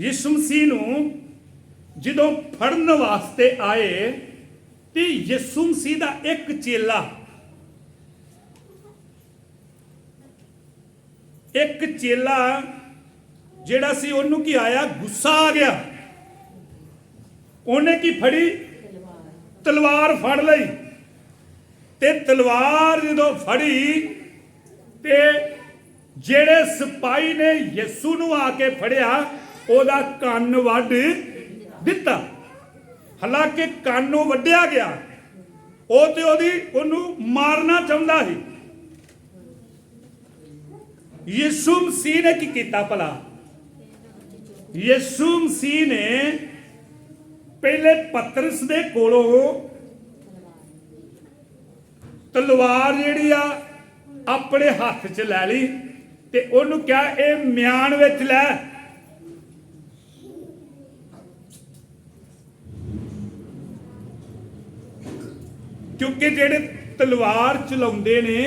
ਯਿਸੂ ਮਸੀਹ ਨੂੰ ਜਦੋਂ ਫੜਨ ਵਾਸਤੇ ਆਏ, ਤੇ ਯਿਸੂ ਮਸੀਹ ਦਾ ਇੱਕ ਚੇਲਾ ਇੱਕ ਚੇਲਾ ਜਿਹੜਾ ਸੀ ਉਹਨੂੰ ਕੀ ਆਇਆ? ਗੁੱਸਾ ਆ ਗਿਆ। ਉਹਨੇ ਕੀ ਫੜੀ? ਤਲਵਾਰ ਫੜ ਲਈ। ਤੇ ਤਲਵਾਰ ਜਦੋਂ ਫੜੀ, ਤੇ ਜਿਹੜੇ ਸਿਪਾਹੀ ਨੇ ਯਿਸੂ ਨੂੰ ਆ ਕੇ ਫੜਿਆ ਉਹਦਾ ਕੰਨ ਵੱਢ ਦਿੱਤਾ। ਹਾਲਾਂਕਿ ਕੰਨ ਨੂੰ ਵੱਢਿਆ ਗਿਆ। ਉਹ ਤੇ ਉਹਦੀ, ਉਹਨੂੰ ਮਾਰਨਾ ਚਾਹੁੰਦਾ ਸੀ। ਯਿਸੂ ਮਸੀਹ ਨੇ ਕੀ ਕੀਤਾ ਭਲਾ? ਯਿਸੂ ਮਸੀਹ ਨੇ ਪਹਿਲੇ ਪਤਰਸ ਦੇ ਕੋਲੋਂ ਤਲਵਾਰ ਜਿਹੜੀ ਆ, ਆਪਣੇ ਹੱਥ 'ਚ ਲੈ ਲਈ ਤੇ ਉਹਨੂੰ ਕਿਹਾ, ਇਹ ਮਿਆਨ ਵਿੱਚ ਲੈ। ਕਿਉਂਕਿ ਜਿਹੜੇ ਤਲਵਾਰ ਚਲਾਉਂਦੇ ਨੇ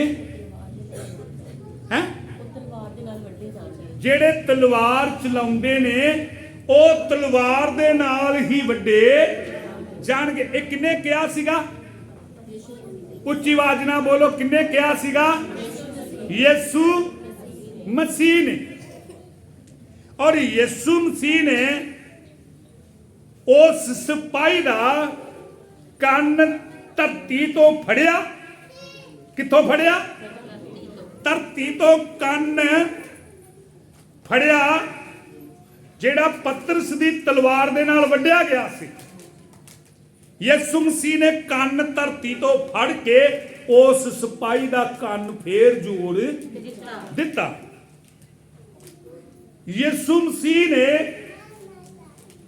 ਹੈ? ਉਹ ਤਲਵਾਰ ਦੇ ਨਾਲ ਵੱਢੇ ਜਾਂਦੇ ਆ। ਜਿਹੜੇ ਤਲਵਾਰ ਚਲਾਉਂਦੇ ਨੇ ਉਹ ਤਲਵਾਰ ਦੇ ਨਾਲ ਹੀ ਵੱਡੇ ਜਾਣਗੇ। ਇਹ ਕਿੰਨੇ ਕਿਹਾ ਸੀਗਾ? ਉੱਚੀ ਆਵਾਜ਼ ਨਾਲ ਬੋਲੋ ਕਿੰਨੇ ਕਿਹਾ ਸੀਗਾ? ਯਿਸੂ ਮਸੀਹ ਨੇ। ਔਰ ਯਿਸੂ ਮਸੀਹ ਨੇ ਉਸ ਸਿਪਾਹੀ ਦਾ ਕੰਨ ਧਰਤੀ ਤੋਂ ਫੜਿਆ? ਕਿੱਥੋਂ ਫੜਿਆ? ਧਰਤੀ ਤੋਂ ਕੰਨ ਫੜਿਆ, ਜਿਹੜਾ ਪਤਰਸ ਦੀ ਤਲਵਾਰ ਦੇ ਨਾਲ ਵੱਢਿਆ ਗਿਆ ਸੀ। ਯਿਸੂ ਮਸੀਹ ਨੇ ਕੰਨ ਧਰਤੀ ਤੋਂ ਫੜ ਕੇ ਉਸ ਸਿਪਾਹੀ ਦਾ ਕੰਨ ਫੇਰ ਜੋੜ ਦਿੱਤਾ। ਯਿਸੂ ਮਸੀਹ ਨੇ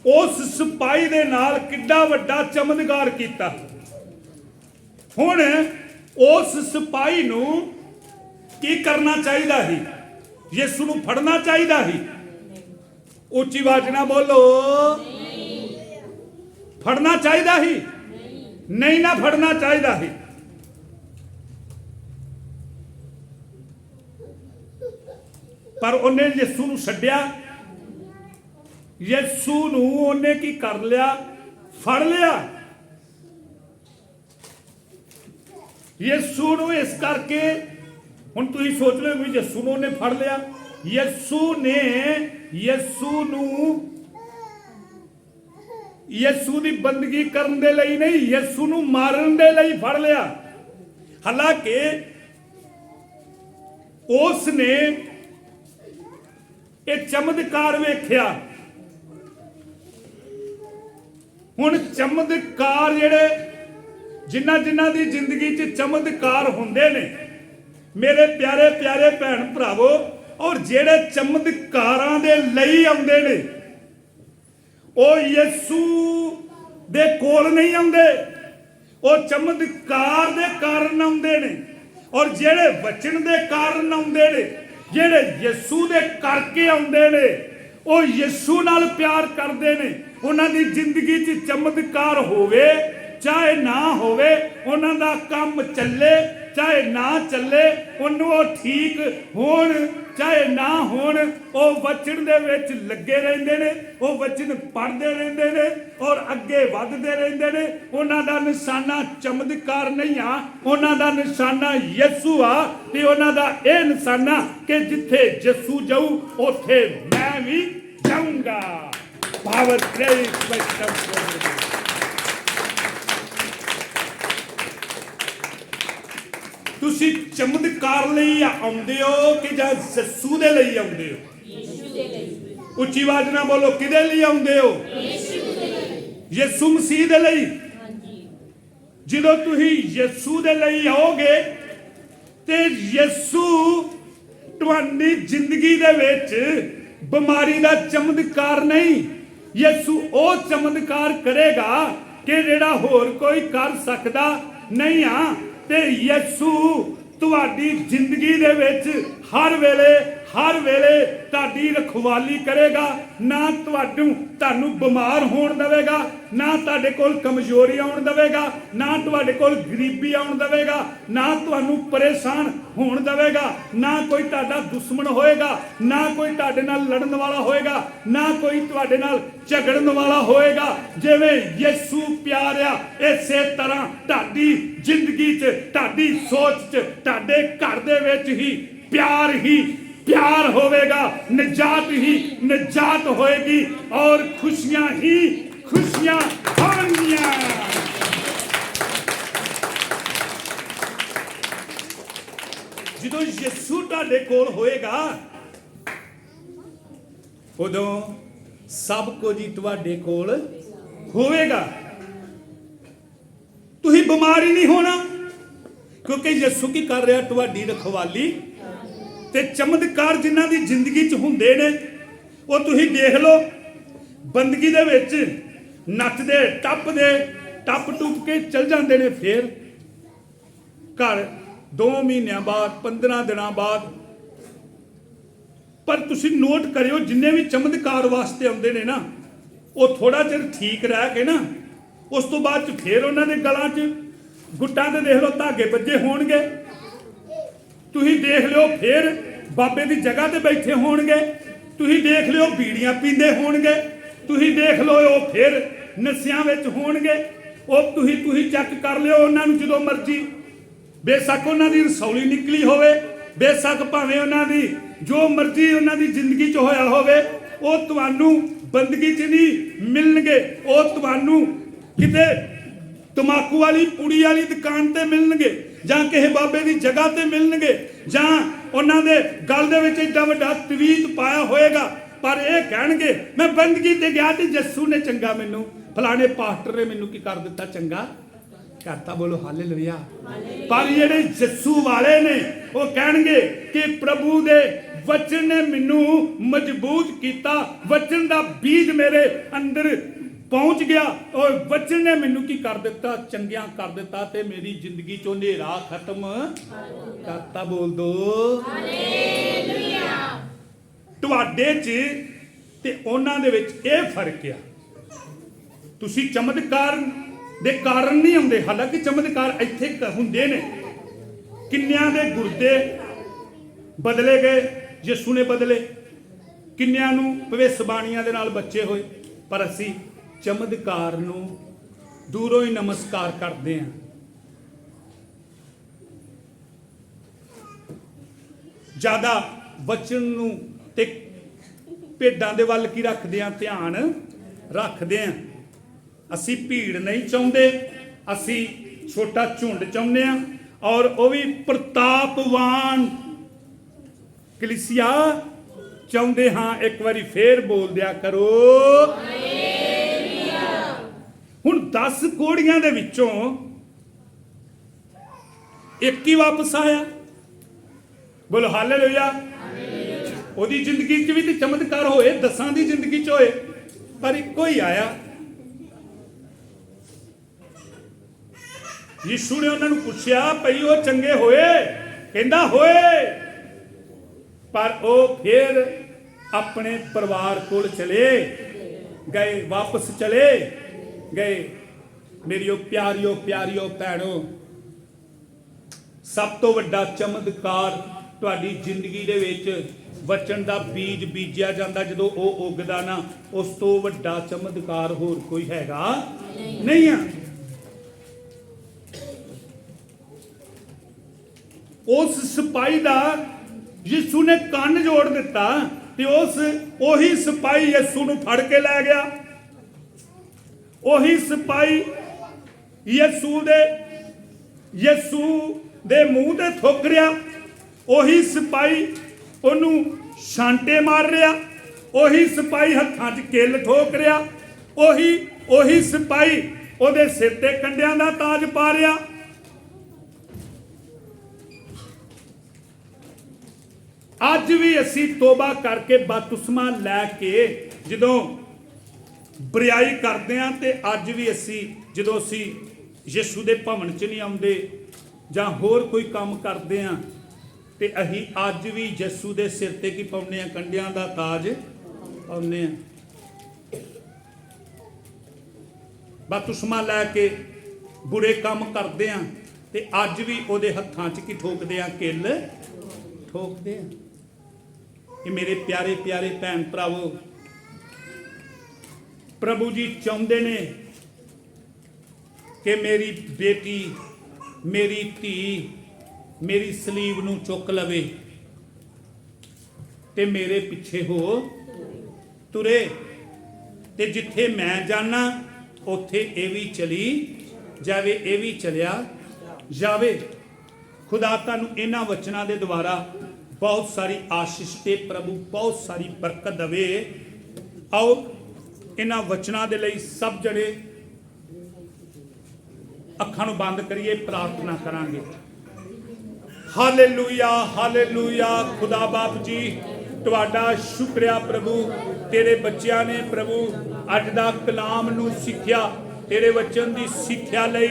ਉਸ ਸਿਪਾਹੀ ਦੇ ਨਾਲ ਕਿੱਡਾ ਵੱਡਾ ਚਮਤਕਾਰ ਕੀਤਾ। ਹੁਣ ਉਸ ਸਿਪਾਹੀ ਨੂੰ ਕੀ ਕਰਨਾ ਚਾਹੀਦਾ ਸੀ? ਯਿਸੂ ਨੂੰ ਫੜਨਾ ਚਾਹੀਦਾ ਸੀ? ਉੱਚੀ ਆਵਾਜ਼ ਨਾਲ ਬੋਲੋ। ਫੜਨਾ ਚਾਹੀਦਾ ਸੀ? ਨਹੀਂ ਨਾ ਫੜਨਾ ਚਾਹੀਦਾ ਸੀ। ਪਰ ਉਹਨੇ ਯਿਸੂ ਨੂੰ ਛੱਡਿਆ। ਯਿਸੂ ਨੂੰ ਉਹਨੇ ਕੀ ਕਰ ਲਿਆ? ਫੜ ਲਿਆ। ਯਿਸੂ ਨੂੰ ਇਸ ਕਰਕੇ ਹੁਣ ਤੁਸੀਂ ਸੋਚ ਲਓ ਵੀ ਯਿਸੂ ਨੂੰ ਉਹਨੇ ਫੜ ਲਿਆ। ਯਿਸੂ ਨੇ ਯਿਸੂ ਨੂੰ ਯਿਸੂ ਦੀ ਬੰਦਗੀ ਕਰਨ ਦੇ ਲਈ ਨਹੀਂ, ਯਿਸੂ ਨੂੰ ਮਾਰਨ ਦੇ ਲਈ ਫੜ ਲਿਆ। ਹਾਲਾਂਕਿ ਉਸ ਨੇ ਇਹ ਚਮਤਕਾਰ ਵੇਖਿਆ। ਹੁਣ ਚਮਤਕਾਰ ਜਿਹੜੇ ਜਿਨ੍ਹਾਂ ਜਿਨ੍ਹਾਂ ਦੀ ਜ਼ਿੰਦਗੀ 'ਚ ਚਮਤਕਾਰ ਹੁੰਦੇ ਨੇ, ਮੇਰੇ ਪਿਆਰੇ ਪਿਆਰੇ ਭੈਣ ਭਰਾਵੋ, ਔਰ ਜਿਹੜੇ ਚਮਤਕਾਰਾਂ ਦੇ ਲਈ ਆਉਂਦੇ ਨੇ, ਉਹ ਯਿਸੂ ਦੇ ਕੋਲ ਨਹੀਂ ਆਉਂਦੇ, ਉਹ ਚਮਤਕਾਰ ਦੇ ਕਾਰਨ ਆਉਂਦੇ ਨੇ, ਔਰ ਜਿਹੜੇ ਵਚਨ ਦੇ ਕਾਰਨ ਆਉਂਦੇ ਨੇ, ਜਿਹੜੇ ਯਿਸੂ ਦੇ ਕਰਕੇ ਆਉਂਦੇ ਨੇ, ਉਹ ਯਿਸੂ ਨਾਲ ਪਿਆਰ ਕਰਦੇ ਨੇ, ਉਹਨਾਂ ਦੀ ਜ਼ਿੰਦਗੀ 'ਚ ਚਮਤਕਾਰ ਹੋਵੇ ਚਾਹੇ ਨਾ ਹੋਵੇ, ਉਹਨਾਂ ਦਾ ਕੰਮ ਚੱਲੇ, ਚਾਹੇ ਨਾ ਚੱਲੇ, ਉਹਨੂੰ ਉਹ ਠੀਕ ਹੋਣ, ਚਾਹੇ ਨਾ ਹੋਣ, ਉਹ ਵਚਨ ਦੇ ਵਿੱਚ ਲੱਗੇ ਰਹਿੰਦੇ ਨੇ, ਉਹ ਵਚਨ ਪੜ੍ਹਦੇ ਰਹਿੰਦੇ ਨੇ, ਔਰ ਅੱਗੇ ਵੱਧਦੇ ਰਹਿੰਦੇ ਨੇ। ਉਹਨਾਂ ਦਾ ਨਿਸ਼ਾਨਾ ਚਮਤਕਾਰ ਨਹੀਂ ਆ, ਉਹਨਾਂ ਦਾ ਨਿਸ਼ਾਨਾ ਯਿਸੂ ਆ, ਤੇ ਉਹਨਾਂ ਦਾ ਇਹ ਨਿਸ਼ਾਨਾ ਕਿ ਜਿੱਥੇ ਯਿਸੂ ਜਾਊ, ਉੱਥੇ ਮੈਂ ਵੀ ਜਾਊਂਗਾ। ਪਾਵਰ ਕ੍ਰੇਜ਼ ਵੈਸਟਮ ਤੁਸੀਂ ਚਮਤਕਾਰ ਲਈ ਆਉਂਦੇ ਹੋ ਕਿ ਜਾਂ ਯਿਸੂ ਦੇ ਲਈ ਆਉਂਦੇ ਹੋ? ਉੱਚੀ ਆਵਾਜ਼ ਨਾਲ ਬੋਲੋ, ਕਿਹਦੇ ਲਈ ਆਉਂਦੇ ਹੋ? ਯਿਸੂ ਮਸੀਹ ਦੇ ਲਈ। ਜਦੋਂ ਤੁਸੀਂ ਯਿਸੂ ਦੇ ਲਈ ਆਓਗੇ ਤੇ ਯਿਸੂ ਤੁਹਾਡੀ ਜ਼ਿੰਦਗੀ ਦੇ ਵਿੱਚ ਬਿਮਾਰੀ ਦਾ ਚਮਤਕਾਰ ਨਹੀਂ, ਯਿਸੂ ਉਹ ਚਮਤਕਾਰ ਕਰੇਗਾ ਕਿ ਜਿਹੜਾ ਹੋਰ ਕੋਈ ਕਰ ਸਕਦਾ ਨਹੀਂ ਆ। ਤੇ ਯਿਸੂ ਤੁਹਾਡੀ ਜ਼ਿੰਦਗੀ ਦੇ ਵਿੱਚ ਹਰ ਵੇਲੇ ਹਰ ਵੇਲੇ ਤੁਹਾਡੀ ਰਖਵਾਲੀ ਕਰੇਗਾ, ਨਾ ਤੁਹਾਨੂੰ ਤੁਹਾਨੂੰ ਬਿਮਾਰ ਹੋਣ ਦੇਵੇਗਾ, ਨਾ ਤੁਹਾਡੇ ਕੋਲ ਕਮਜ਼ੋਰੀ ਆਉਣ ਦੇਵੇਗਾ, ਨਾ ਤੁਹਾਡੇ ਕੋਲ ਗਰੀਬੀ ਆਉਣ ਦੇਵੇਗਾ, ਨਾ ਤੁਹਾਨੂੰ ਪਰੇਸ਼ਾਨ ਹੋਣ ਦੇਵੇਗਾ, ਨਾ ਕੋਈ ਤੁਹਾਡਾ ਦੁਸ਼ਮਣ ਹੋਏਗਾ, ਨਾ ਕੋਈ ਤੁਹਾਡੇ ਨਾਲ ਲੜਨ ਵਾਲਾ ਹੋਏਗਾ, ਨਾ ਕੋਈ ਤੁਹਾਡੇ ਨਾਲ ਝਗੜਨ ਵਾਲਾ ਹੋਏਗਾ। ਜਿਵੇਂ ਯਿਸੂ ਪਿਆਰਿਆ, ਇਸੇ ਤਰ੍ਹਾਂ ਤੁਹਾਡੀ ਜ਼ਿੰਦਗੀ 'ਚ, ਤੁਹਾਡੀ ਸੋਚ 'ਚ, ਤੁਹਾਡੇ ਘਰ ਦੇ ਵਿੱਚ ਹੀ ਪਿਆਰ ਹੀ ਪਿਆਰ ਹੋਵੇਗਾ ਨਜਾਤ ਹੀ ਨਜਾਤ ਹੋਏਗੀ ਔਰ ਖੁਸ਼ੀਆਂ ਹੀ ਖੁਸ਼ੀਆਂ ਹੋਣਗੀਆਂ ਜਦੋਂ ਯਿਸੂ ਤੁਹਾਡੇ ਕੋਲ ਹੋਏਗਾ ਉਦੋਂ ਸਭ ਕੁਝ ਹੀ ਤੁਹਾਡੇ ਕੋਲ ਹੋਵੇਗਾ ਤੁਸੀਂ ਬਿਮਾਰ ਹੀ ਨਹੀਂ ਹੋਣਾ ਕਿਉਂਕਿ ਯਿਸੂ ਕੀ ਕਰ ਰਿਹਾ ਤੁਹਾਡੀ ਰਖਵਾਲੀ ਤੇ ਚਮਤਕਾਰ ਜਿਨ੍ਹਾਂ ਦੀ ਜ਼ਿੰਦਗੀ 'ਚ ਹੁੰਦੇ ਨੇ, ਉਹ ਤੁਸੀਂ ਦੇਖ ਲਓ। ਬੰਦਗੀ ਦੇ ਵਿੱਚ ਨੱਚਦੇ, ਟੱਪਦੇ, ਟੱਪ ਟੁੱਪ ਕੇ ਚਲ ਜਾਂਦੇ ਨੇ ਫੇਰ। ਘਰ 2 ਮਹੀਨਿਆਂ ਬਾਅਦ 15 ਦਿਨਾਂ ਬਾਅਦ। ਪਰ ਤੁਸੀਂ ਨੋਟ ਕਰਿਓ, ਜਿੰਨੇ ਵੀ ਚਮਤਕਾਰ ਵਾਸਤੇ ਆਉਂਦੇ ਨੇ ਨਾ, ਉਹ ਥੋੜਾ ਚਿਰ ਠੀਕ ਰਹਿ ਕੇ ਨਾ, ਉਸ ਤੋਂ ਬਾਅਦ ਚ ਫੇਰ ਉਹਨਾਂ ਦੇ ਗਲਾਂ 'ਚ ਗੁੱਟਾਂ ਤੇ ਦੇਖ ਲਓ, ਧਾਗੇ ਵੱਜੇ ਹੋਣਗੇ। ਤੁਸੀਂ ਦੇਖ ਲਿਓ ਫੇਰ ਬਾਬੇ ਦੀ ਜਗ੍ਹਾ ਤੇ ਬੈਠੇ ਹੋਣਗੇ। ਤੁਸੀਂ ਦੇਖ ਲਿਓ ਬੀੜੀਆਂ ਪੀਂਦੇ ਹੋਣਗੇ। ਤੁਸੀਂ ਦੇਖ ਲਓ ਉਹ ਫੇਰ ਨਸ਼ਿਆਂ ਵਿੱਚ ਹੋਣਗੇ। ਉਹ ਤੁਸੀਂ ਤੁਸੀਂ ਚੈੱਕ ਕਰ ਲਿਓ ਉਹਨਾਂ ਨੂੰ ਜਦੋਂ ਮਰਜ਼ੀ। ਬੇਸ਼ੱਕ ਉਹਨਾਂ ਦੀ ਰਸੌਲੀ ਨਿਕਲੀ ਹੋਵੇ। ਬੇਸ਼ੱਕ ਭਾਵੇਂ ਉਹਨਾਂ ਦੀ ਜੋ ਮਰਜ਼ੀ ਉਹਨਾਂ ਦੀ ਜ਼ਿੰਦਗੀ 'ਚ ਹੋਇਆ ਹੋਵੇ, ਉਹ ਤੁਹਾਨੂੰ ਬੰਦਗੀ 'ਚ ਨਹੀਂ ਮਿਲਣਗੇ। ਉਹ ਤੁਹਾਨੂੰ ਕਿਤੇ ਤਮਾਕੂ ਵਾਲੀ, ਪੁੜੀ ਵਾਲੀ ਦੁਕਾਨ ਤੇ ਮਿਲਣਗੇ। ਜਾਂ ਕਿਸੇ ਬਾਬੇ ਦੀ ਜਗ੍ਹਾ ਤੇ ਮਿਲਣਗੇ, ਜਾਂ ਉਹਨਾਂ ਦੇ ਗਲ ਦੇ ਵਿੱਚ ਏਡਾ ਵੱਡਾ ਤਵੀਤ ਪਾਇਆ ਹੋਏਗਾ, ਪਰ ਇਹ ਕਹਿਣਗੇ, ਮੈਂ ਬੰਦਗੀ ਤੇ ਗਿਆ ਤੇ ਜੱਸੂ ਨੇ ਚੰਗਾ ਮੈਨੂੰ, ਫਲਾਣੇ ਪਾਸਟਰ ਨੇ ਮੈਨੂੰ ਕੀ ਕਰ ਦਿੱਤਾ ਚੰਗਾ? ਕਰਤਾ ਬੋਲੋ, ਹਾਲੇਲੂਇਆ। ਪਰ ਜਿਹੜੇ ਜੱਸੂ ਵਾਲੇ ਨੇ, ਉਹ ਕਹਿਣਗੇ ਕਿ ਪ੍ਰਭੂ ਦੇ ਵਚਨ ਨੇ ਮੈਨੂੰ ਮਜ਼ਬੂਤ ਕੀਤਾ, ਵਚਨ ਦਾ ਬੀਜ ਮੇਰੇ ਅੰਦਰ ਪਹੁੰਚ ਗਿਆ। ਔਰ ਵਚਨ ਨੇ ਮੈਨੂੰ ਕੀ ਕਰ ਦਿੱਤਾ? ਚੰਗਿਆਂ ਕਰ ਦਿੱਤਾ ਤੇ ਮੇਰੀ ਜ਼ਿੰਦਗੀ ਚੋਂ ਹਨੇਰਾ ਖਤਮ ਕਰਤਾ ਬੋਲ ਦੋ। ਤੁਹਾਡੇ 'ਚ ਤੇ ਉਹਨਾਂ ਦੇ ਵਿੱਚ ਇਹ ਫ਼ਰਕ ਆ। ਤੁਸੀਂ ਚਮਤਕਾਰ ਦੇ ਕਾਰਨ ਨਹੀਂ ਆਉਂਦੇ ਹਾਲਾਂਕਿ ਚਮਤਕਾਰ ਇੱਥੇ ਹੁੰਦੇ ਨੇ। ਕਿੰਨਿਆਂ ਦੇ ਗੁਰਦੇ ਬਦਲੇ ਗਏ, ਯਿਸੂ ਨੇ ਬਦਲੇ। ਕਿੰਨਿਆਂ ਨੂੰ ਭਵਿੱਖਬਾਣੀਆਂ ਦੇ ਨਾਲ ਬੱਚੇ ਹੋਏ। ਪਰ ਅਸੀਂ ਚਮਤਕਾਰ ਨੂੰ ਦੂਰੋਂ ਹੀ ਨਮਸਕਾਰ ਕਰਦੇ ਹਾਂ। ਜ਼ਿਆਦਾ ਬਚਨ ਨੂੰ ਤੇ ਭੇਡਾਂ ਦੇ ਵੱਲ ਕੀ ਰੱਖਦੇ ਆ ਧਿਆਨ ਰੱਖਦੇ ਆ ਅਸੀਂ ਭੀੜ ਨਹੀਂ ਚਾਹੁੰਦੇ, ਅਸੀਂ ਛੋਟਾ ਝੁੰਡ ਚਾਹੁੰਦੇ ਆ ਔਰ ਉਹ ਵੀ ਪ੍ਰਤਾਪਵਾਨ। ਕਲੀਸਿਆ, ਚਾਹੁੰਦੇ ਹਾਂ ਇੱਕ ਵਾਰੀ ਫੇਰ ਬੋਲ ਦਿਆ ਕਰੋ। ਹੁਣ 10 ਕੋੜੀਆਂ ਦੇ ਵਿੱਚੋਂ ਇੱਕ ਹੀ ਵਾਪਸ ਆਇਆ। ਬੋਲੋ, ਹਾਲੇਲੂਇਆ। ਉਹਦੀ ਜ਼ਿੰਦਗੀ 'ਚ ਵੀ ਤੇ ਚਮਤਕਾਰ ਹੋਏ, ਦਸਾਂ ਦੀ ਜ਼ਿੰਦਗੀ 'ਚ ਹੋਏ, ਪਰ ਇੱਕੋ ਹੀ ਆਇਆ। ਯਿਸੂ ਨੇ ਉਹਨਾਂ ਨੂੰ ਪੁੱਛਿਆ, ਭਈ ਉਹ ਚੰਗੇ ਹੋਏ? ਕਹਿੰਦਾ, ਹੋਏ। ਪਰ ਉਹ ਫਿਰ ਆਪਣੇ ਪਰਿਵਾਰ ਕੋਲ ਚਲੇ ਗਏ, ਵਾਪਸ ਚਲੇ। ਗਏ। ਮੇਰੀਓ ਪਿਆਰਿਓ ਪਿਆਰਿਓ ਭੈਣੋ ਸਭ ਤੋਂ ਵੱਡਾ ਚਮਤਕਾਰ ਤੁਹਾਡੀ ਜ਼ਿੰਦਗੀ ਦੇ ਵਿੱਚ ਵਚਨ ਦਾ ਬੀਜ ਬੀਜਿਆ ਜਾਂਦਾ ਜਦੋਂ ਉਹ ਉੱਗਦਾ ਨਾ ਉਸ ਤੋਂ ਵੱਡਾ ਚਮਤਕਾਰ ਹੋਰ ਕੋਈ ਹੈਗਾ ਨਹੀਂ ਆ। ਉਸ ਸਿਪਾਹੀ ਦਾ ਯਿਸੂ ਨੇ ਕੰਨ ਜੋੜ ਦਿੱਤਾ ਤੇ ਉਸ ਉਹੀ ਸਿਪਾਹੀ ਯਿਸੂ ਨੂੰ ਫੜ ਕੇ ਲੈ ਗਿਆ। ਉਹੀ ਸਿਪਾਹੀ ਯਿਸੂ ਦੇ ਯਿਸੂ ਦੇ ਮੂੰਹ ਤੇ ਥੁੱਕ ਰਿਹਾ, ਉਹੀ ਸਿਪਾਹੀ ਉਹਨੂੰ ਛਾਂਟੇ ਮਾਰ ਰਿਆ ਉਹੀ ਸਿਪਾਹੀ ਹੱਥਾਂ 'ਚ ਕਿੱਲ ਠੋਕ ਰਿਹਾ, ਉਹੀ ਉਹੀ ਸਿਪਾਹੀ ਉਹਦੇ ਸਿਰ ਤੇ ਕੰਡਿਆਂ ਦਾ ਤਾਜ ਪਾ ਰਿਹਾ। ਅੱਜ ਵੀ ਅਸੀਂ ਤੋਬਾ ਕਰਕੇ ਬਤੁਸਮਾ ਲੈ ਕੇ ਜਦੋਂ ਬਰਿਆਈ ਕਰਦੇ ਆਂ ਤੇ ਅੱਜ ਵੀ ਅਸੀਂ, ਜਦੋਂ ਅਸੀਂ ਯਿਸੂ ਦੇ ਭਵਨ 'ਚ ਨਹੀਂ ਆਉਂਦੇ ਜਾਂ ਹੋਰ ਕੋਈ ਕੰਮ ਕਰਦੇ ਆਂ, ਤੇ ਅਸੀਂ ਅੱਜ ਵੀ ਯਿਸੂ ਦੇ ਸਿਰ ਤੇ ਕੀ ਪਾਉਂਦੇ ਆ? ਕੰਡਿਆਂ ਦਾ ਤਾਜ ਪਾਉਂਦੇ ਆ। ਬਪਤਿਸਮਾ ਲੈ ਕੇ ਬੁਰੇ ਕੰਮ ਕਰਦੇ ਆ ਤੇ ਅੱਜ ਵੀ ਉਹਦੇ ਹੱਥਾਂ 'ਚ ਕੀ ਠੋਕਦੇ ਆ? ਕਿੱਲ ਠੋਕਦੇ ਆ। ਇਹ ਮੇਰੇ ਪਿਆਰੇ ਪਿਆਰੇ ਭੈਣ ਭਰਾਵੋ ਪ੍ਰਭੂ ਜੀ ਚਾਹੁੰਦੇ ਨੇ ਕਿ ਮੇਰੀ ਬੇਟੀ, ਮੇਰੀ ਧੀ, ਮੇਰੀ ਸਲੀਬ ਨੂੰ ਚੁੱਕ ਲਵੇ ਤੇ ਮੇਰੇ ਪਿੱਛੇ ਹੋ ਤੁਰੇ। ਤੇ ਜਿੱਥੇ ਮੈਂ ਜਾਣਾ ਉੱਥੇ ਇਹ ਵੀ ਚਲੀ ਜਾਵੇ, ਇਹ ਵੀ ਚਲਿਆ ਜਾਵੇ। ਖੁਦਾ ਤੁਹਾਨੂੰ ਇਹਨਾਂ ਵਚਨਾਂ ਦੇ ਦੁਆਰਾ ਬਹੁਤ ਸਾਰੀ ਆਸ਼ੀਸ਼ ਤੇ ਪ੍ਰਭੂ ਬਹੁਤ ਸਾਰੀ ਬਰਕਤ ਦੇਵੇ। ਆਓ ਇਹਨਾਂ ਵਚਨਾਂ ਦੇ ਲਈ ਸਭ ਜਣੇ ਅੱਖਾਂ ਨੂੰ ਬੰਦ ਕਰੀਏ, ਪ੍ਰਾਰਥਨਾ ਕਰਾਂਗੇ। ਹਾਲੇਲੂਇਆ ਹਾਲੇਲੂਇਆ, ਖੁਦਾ ਬਾਪ ਜੀ, ਤੁਹਾਡਾ ਸ਼ੁਕਰਿਆ ਪ੍ਰਭੂ। ਤੇਰੇ ਬੱਚਿਆਂ ਨੇ ਪ੍ਰਭੂ ਅੱਜ ਦਾ ਕਲਾਮ ਨੂੰ ਸਿੱਖਿਆ। ਤੇਰੇ ਵਚਨ ਦੀ ਸਿੱਖਿਆ ਲਈ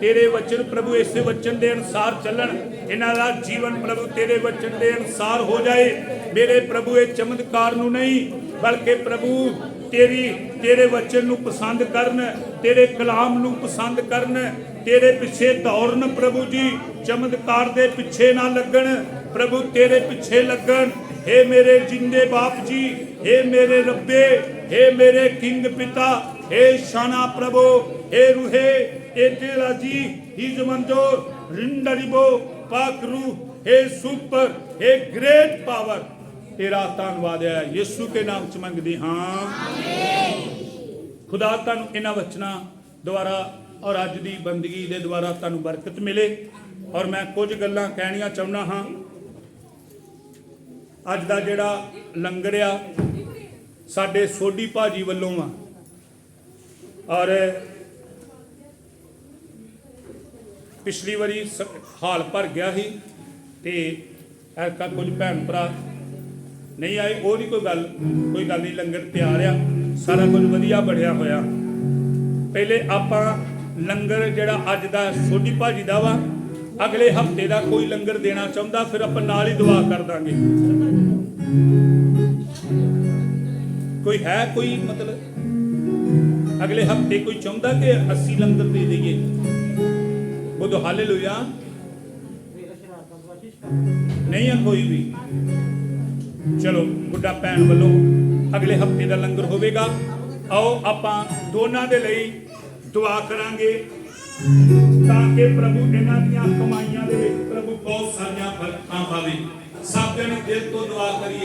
ਤੇਰੇ ਵਚਨ ਪ੍ਰਭੂ ਇਸੇ ਵਚਨ ਦੇ ਅਨੁਸਾਰ ਚੱਲਣ। ਇਹਨਾਂ ਦਾ ਜੀਵਨ ਪ੍ਰਭੂ ਤੇਰੇ ਵਚਨ ਦੇ ਅਨੁਸਾਰ ਹੋ ਜਾਏ। ਮੇਰੇ ਪ੍ਰਭੂ, ਇਹ ਚਮਤਕਾਰ ਨੂੰ ਨਹੀਂ, ਬਲਕਿ ਪ੍ਰਭੂ ਤੇਰੀ, ਤੇਰੇ ਵਚਨ ਨੂੰ ਪਸੰਦ ਕਰਨ, ਤੇਰੇ ਕਲਾਮ ਨੂੰ ਪਸੰਦ ਕਰਨ, ਤੇਰੇ ਪਿੱਛੇ ਦੌੜਨ ਪ੍ਰਭੂ ਜੀ, ਚਮਤਕਾਰ ਦੇ ਪਿੱਛੇ ਨਾ ਲੱਗਣ, ਪ੍ਰਭੂ ਤੇਰੇ ਪਿੱਛੇ ਲੱਗਣ। ਏ ਮੇਰੇ ਜਿੰਦੇ ਬਾਪ ਜੀ ਏ ਮੇਰੇ ਰੱਬੇ ਏ ਮੇਰੇ ਕਿੰਗ ਪਿਤਾ ਏ ਸ਼ਾਨਾ ਪ੍ਰਭੂ ਏ ਰੂਹੇ ਏ ਤੇਰਾ ਜੀ ਹੀਜ ਮੰਦੋ ਰਿੰਡਰੀਬੋ ਪਾਕਰੂ ਏ ਸੁਪਰ ਏ ਗ੍ਰੇਟ ਪਾਵਰ। ਤੇਰਾ ਧੰਨਵਾਦ ਹੈ। ਯਿਸੂ ਕੇ ਨਾਮ ਚ ਮੰਗਦੇ ਹਾਂ। ਖੁਦਾ ਤੁਹਾਨੂੰ ਇਹਨਾਂ ਵਚਨਾਂ ਦੁਆਰਾ ਔਰ ਅੱਜ ਦੀ ਬੰਦਗੀ ਦੇ ਦੁਆਰਾ ਤੁਹਾਨੂੰ ਬਰਕਤ ਮਿਲੇ। ਔਰ ਮੈਂ ਕੁਝ ਗੱਲਾਂ ਕਹਿਣੀਆਂ ਚਾਹੁੰਦਾ ਹਾਂ। ਅੱਜ ਦਾ ਜਿਹੜਾ ਲੰਗਰ ਆ ਸਾਡੇ ਸੋਢੀ ਭਾਜੀ ਵੱਲੋਂ ਆ। ਔਰ ਪਿਛਲੀ ਵਾਰੀ ਹਾਲ ਭਰ ਗਿਆ ਸੀ ਤੇ ਐਰਕਾ ਕੁਝ ਭੈਣ ਭਰਾ ਨਹੀਂ ਆਏ, ਉਹ ਨਹੀਂ ਕੋਈ ਗੱਲ ਕੋਈ ਗੱਲ ਨਹੀਂ ਲੰਗਰ ਤਿਆਰ ਆ, ਸਾਰਾ ਕੁਝ ਵਧੀਆ ਬਣਿਆ ਹੋਇਆ। ਪਹਿਲੇ ਆਪਾਂ ਲੰਗਰ ਜਿਹੜਾ ਅੱਜ ਦਾ ਸੋਢੀ ਭਾਜੀ ਦਾ ਵਾ, ਅਗਲੇ ਹਫ਼ਤੇ ਦਾ ਕੋਈ ਲੰਗਰ ਦੇਣਾ ਚਾਹੁੰਦਾ, ਫਿਰ ਆਪਾਂ ਨਾਲ ਹੀ ਦੁਆ ਕਰ ਦਾਂਗੇ। ਕੋਈ ਹੈ ਕੋਈ ਮਤਲਬ? ਅਗਲੇ ਹਫ਼ਤੇ ਕੋਈ ਚਾਹੁੰਦਾ ਕਿ ਅਸੀਂ ਲੰਗਰ ਦੇ ਦਈਏ? ਬੋਲੋ ਹਾਲੇਲੂਇਆ। ਨਹੀਂ ਆ, ਕੋਈ ਵੀ। ਚਲੋ, ਬੁੱਢਾ ਭੈਣ ਵੱਲੋਂ ਅਗਲੇ ਹਫ਼ਤੇ ਦਾ ਲੰਗਰ ਹੋਵੇਗਾ। ਆਓ, ਆਪਾਂ ਦੋਨਾਂ ਦੇ ਲਈ ਦੁਆ ਕਰਾਂਗੇ ਤਾਂ ਕਿ ਪ੍ਰਭੂ ਇਹਨਾਂ ਦੀਆਂ ਕਮਾਈਆਂ ਦੇ ਵਿੱਚ ਪ੍ਰਭੂ ਬਹੁਤ ਸਾਰੀਆਂ ਬਰਕਤਾਂ ਪਾਵੇ। ਸਭ ਜਣੇ ਦਿਲ ਤੋਂ ਦੁਆ ਕਰੀਏ।